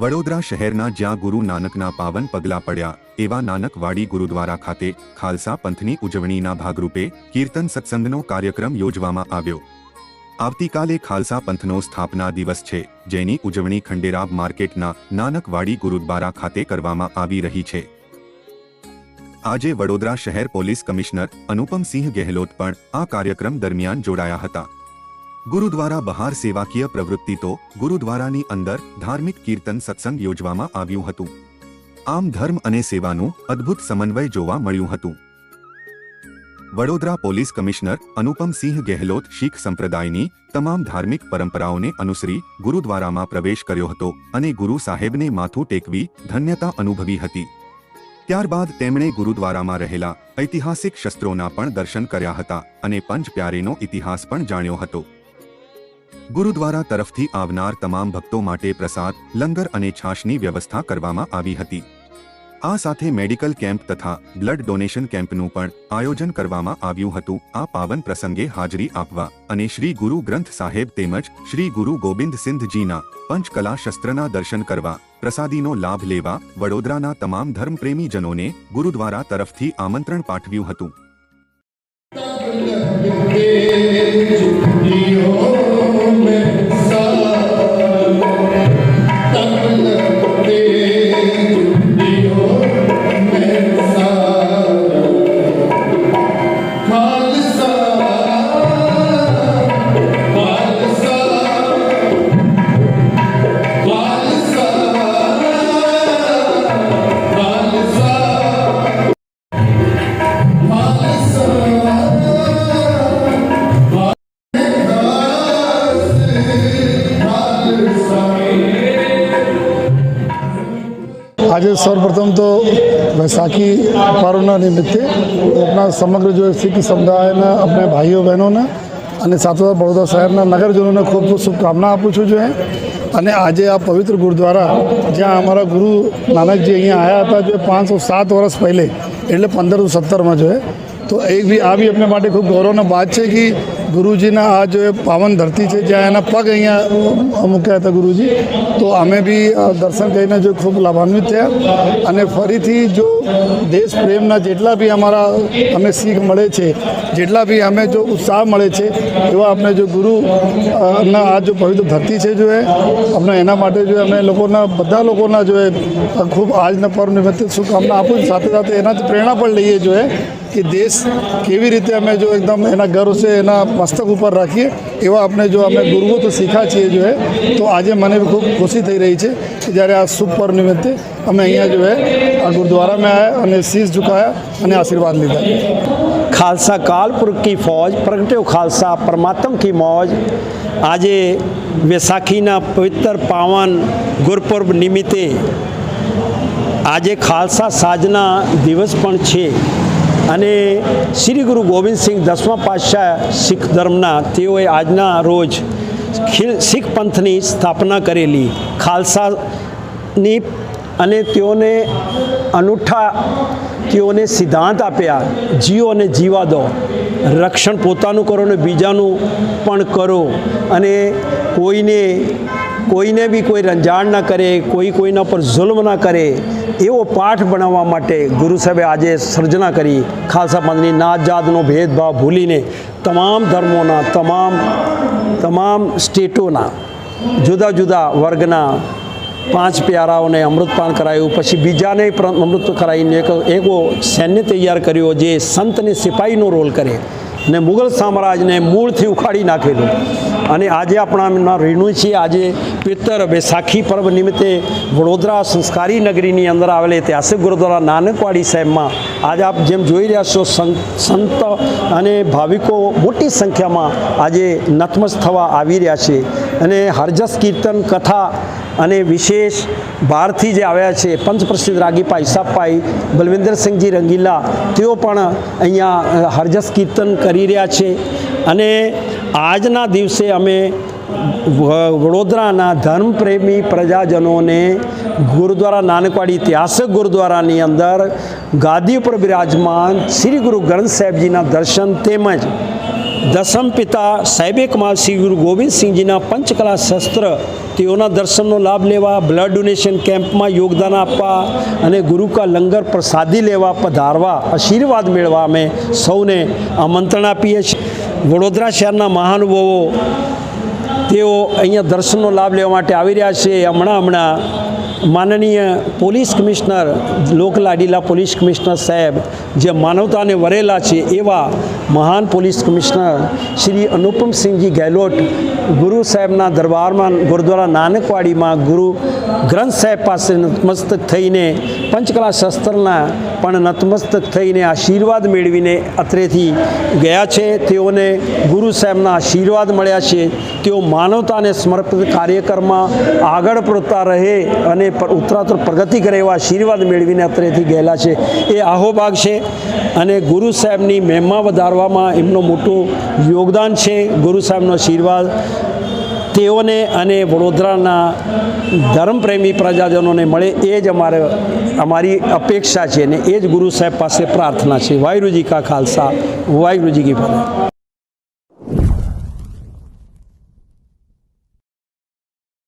વડોદરા શહેરના જ્યાં ગુરુ નાનકના પાવન પગલા પડ્યા, એવા નાનકવાડી ગુરુદ્વારા ખાતે ખાલસા પંથની ઉજવણીના ભાગરૂપે કીર્તન સત્સંગનો કાર્યક્રમ યોજવામાં આવ્યો. આવતીકાલે ખાલસા પંથનો સ્થાપના દિવસ છે, જેની ઉજવણી ખંડેરાવ માર્કેટના નાનકવાડી ગુરુદ્વારા ખાતે કરવામાં આવી રહી છે. આજે વડોદરા શહેર પોલીસ કમિશનર અનુપમસિંહ ગેહલોત પણ આ કાર્યક્રમ દરમિયાન જોડાયા હતા. ગુરુદ્વારા બહાર સેવાકીય પ્રવૃત્તિ તો ગુરુદ્વારાની અંદર ધાર્મિક કીર્તન સત્સંગ યોજવામાં આવ્યું હતું. આમ ધર્મ અને સેવાનું અદ્ભુત સમન્વય જોવા મળ્યું હતું. વડોદરા પોલીસ કમિશનર અનુપમસિંહ ગેહલોત શીખ સંપ્રદાયની તમામ ધાર્મિક પરંપરાઓને અનુસરી ગુરુદ્વારામાં પ્રવેશ કર્યો હતો અને ગુરુ સાહેબને માથું ટેકવી ધન્યતા અનુભવી હતી. ત્યારબાદ તેમણે ગુરુદ્વારામાં રહેલા ઐતિહાસિક શસ્ત્રોના પણ દર્શન કર્યા હતા અને પંચ પ્યારેનો ઇતિહાસ પણ જાણ્યો હતો. ગુરુદ્વારા તરફથી આવનાર તમામ ભક્તો માટે પ્રસાદ, લંગર અને છાશની વ્યવસ્થા કરવામાં આવી હતી. આ સાથે મેડિકલ કેમ્પ તથા બ્લડ ડોનેશન કેમ્પનું પણ આયોજન કરવામાં આવ્યું હતું. આ પાવન પ્રસંગે હાજરી આપવા અને શ્રી ગુરુ ગ્રંથ સાહેબ તેમજ શ્રી ગુરુ ગોવિંદ સિંધજીના પંચકલા શસ્ત્રના દર્શન કરવા પ્રસાદીનો લાભ લેવા વડોદરાના તમામ ધર્મપ્રેમીજનોને ગુરુદ્વારા તરફથી આમંત્રણ પાઠવ્યું હતું. આજે સૌપ્રથમ તો વૈસાખી પર્વના નિમિત્તે આપણા સમગ્ર જો શીખ સમુદાયના આપણે ભાઈઓ બહેનોને અને સાથોસાથ બરોડા શહેરના નગરજનોને ખૂબ ખૂબ શુભકામના આપું છું જોઈએ અને આજે આ પવિત્ર ગુરુદ્વારા જ્યાં અમારા ગુરુ નાનકજી અહીંયા આવ્યા હતા જે પાંચસો સાત વર્ષ પહેલે, એટલે પંદરસો સત્તરમાં જોઈએ તો એ બી આ બી અમને માટે ખૂબ ગૌરવના વાત છે કે ગુરુજીના આ જો પાવન ધરતી છે, જ્યાં એના પગ અહીંયા મૂક્યા હતા ગુરુજી, તો અમે બી દર્શન કરીને જો ખૂબ લાભાન્વિત થયા અને ફરીથી જો દેશ પ્રેમના જેટલા બી અમારા અમે શીખ મળે છે, જેટલા બી અમે જો ઉત્સાહ મળે છે, એવા આપણે જો ગુરુ ના આ જો પવિત્ર ધરતી છે જો એ આપણે એના માટે જો અમે લોકોના, બધા લોકોના જો એ ખૂબ આજના પર્વ નિમિત્તે શુભકામના આપું. સાથે સાથે એનાથી પ્રેરણા પણ લઈએ જો એ કે દેશ કેવી રીતે અમે જો એકદમ એના ગર્વ છે, એના મસ્તક ઉપર રાખીએ, એવા આપણે જો અમે ગુરુઓ તો શીખ્યા છીએ જો હે, તો આજે મને ખૂબ ખુશી થઈ રહી છે કે જ્યારે આ શુભ પર્વ નિમિત્તે અમે અહીંયા જો હે, આ ગુરુદ્વારામાં આવ્યા અને શીશ ઝુકાયા અને આશીર્વાદ લીધા. ખાલસા કાલપુર કી ફોજ, પ્રગટ્યો ખાલસા પરમાત્મ કી મોજ. આજે વૈસાખીના પવિત્ર પાવન ગુરુપર્વ નિમિત્તે આજે ખાલસા સાજના દિવસ પણ છે. અને શ્રી ગુરુ ગોવિંદસિંહ દસમા પાતશાહ શીખ ધર્મના તેઓએ આજના રોજ શીખ પંથની સ્થાપના કરેલી. ખાલસાની અને તેઓને અનૂઠા તેઓને સિદ્ધાંત આપ્યા જીઓ અને જીવા દો રક્ષણ પોતાનું કરો અને બીજાનું પણ કરો. અને કોઈને કોઈને બી કોઈ રંજાણ ના કરે, કોઈ કોઈના પર જુલ્મ ના કરે, એવો પાઠ બનાવવા માટે ગુરુ સાહેબે આજે સર્જના કરી. ખાલસા પંથની નાત જાતનો ભેદભાવ ભૂલીને તમામ ધર્મોના, તમામ તમામ સ્ટેટોના, જુદા જુદા વર્ગના પાંચ પ્યારાઓને અમૃતપાન કરાયું. પછી બીજાને અમૃત કરાવીને એક એવો સૈન્ય તૈયાર કર્યો જે સંતને સિપાહીનો રોલ કરે. ને મુગલ સામ્રાજ્યને મૂળથી ઉખાડી નાખેલું. અને આજે આપણા રેણુ છીએ, આજે પિત્તર બેસાખી પર્વ નિમિત્તે વડોદરા સંસ્કારી નગરીની અંદર આવેલ ઐતિહાસિક ગુરુદ્વારા નાનકવાડી સાહેબમાં આજે આપ જેમ જોઈ રહ્યા છો સંત અને ભાવિકો મોટી સંખ્યામાં આજે નતમસ્ત થવા આવી રહ્યા છે અને હરજસ કીર્તન કથા અને વિશેષ બહારથી જે આવ્યા છે પંચ પ્રસિદ્ધ રાગીપા હિસાબભાઈ બલવિંદરસિંહજી રંગીલા, તેઓ પણ અહીંયા હરજસ કીર્તન કરી રહ્યા છે અને આજના દિવસે અમે વડોદરાના ધર્મપ્રેમી પ્રજાજનોને ગુરુદ્વારા નાનકવાડી ઐતિહાસિક ગુરુદ્વારાની અંદર ગાદી ઉપર બિરાજમાન શ્રી ગુરુ ગ્રંથ સાહેબજીના દર્શન તેમજ દસમ પિતા સાહેબે કમાલ શ્રી ગુરુ ગોવિંદસિંહજીના પંચકલા શસ્ત્ર તેઓના દર્શનનો લાભ લેવા બ્લડ ડોનેશન કેમ્પમાં યોગદાન આપવા અને ગુરુ કા લંગર પ્રસાદી લેવા, પધારવા, આશીર્વાદ મેળવા અમે સૌને આમંત્રણ આપીએ છીએ. વડોદરા શહેરના મહાનુભાવો, તેઓ અહીંયા દર્શનનો લાભ લેવા માટે આવી રહ્યા છે. હમણાં હમણાં માનનીય પોલીસ કમિશનર લોકલાડીલા પોલીસ કમિશનર સાહેબ જે માનવતાને વરેલા છે એવા મહાન પોલીસ કમિશનર શ્રી અનુપમસિંહજી ગેહલોત ગુરુ સાહેબના દરબારમાં ગુરુદ્વારા નાનકવાડીમાં ગુરુ ગ્રંથ સાહેબ પાસે નતમસ્તક થઈને પંચકલા શસ્ત્રના પણ નતમસ્તક થઈને આશીર્વાદ મેળવીને અત્રેથી ગયા છે. તેઓને ગુરુ સાહેબના આશીર્વાદ મળ્યા છે. તેઓ માનવતાને સમર્પિત કાર્યક્રમમાં આગળ પડતા રહે અને ઉત્તરાત્તર પ્રગતિ કરે એવા આશીર્વાદ મેળવીને અત્રેથી ગયેલા છે. એ આહોભાગ છે અને ગુરુ સાહેબની મહેમા વધારવામાં એમનું મોટું યોગદાન છે. ગુરુ સાહેબનો આશીર્વાદ તેઓને અને વડોદરાના ધર્મપ્રેમી પ્રજાજનોને મળે એ જ અમારે અમારી અપેક્ષા છે અને એ જ ગુરુ સાહેબ પાસે પ્રાર્થના છે. વાહિરુજી કા ખાલસા, વાહિગુરુજી કી ફતેહ.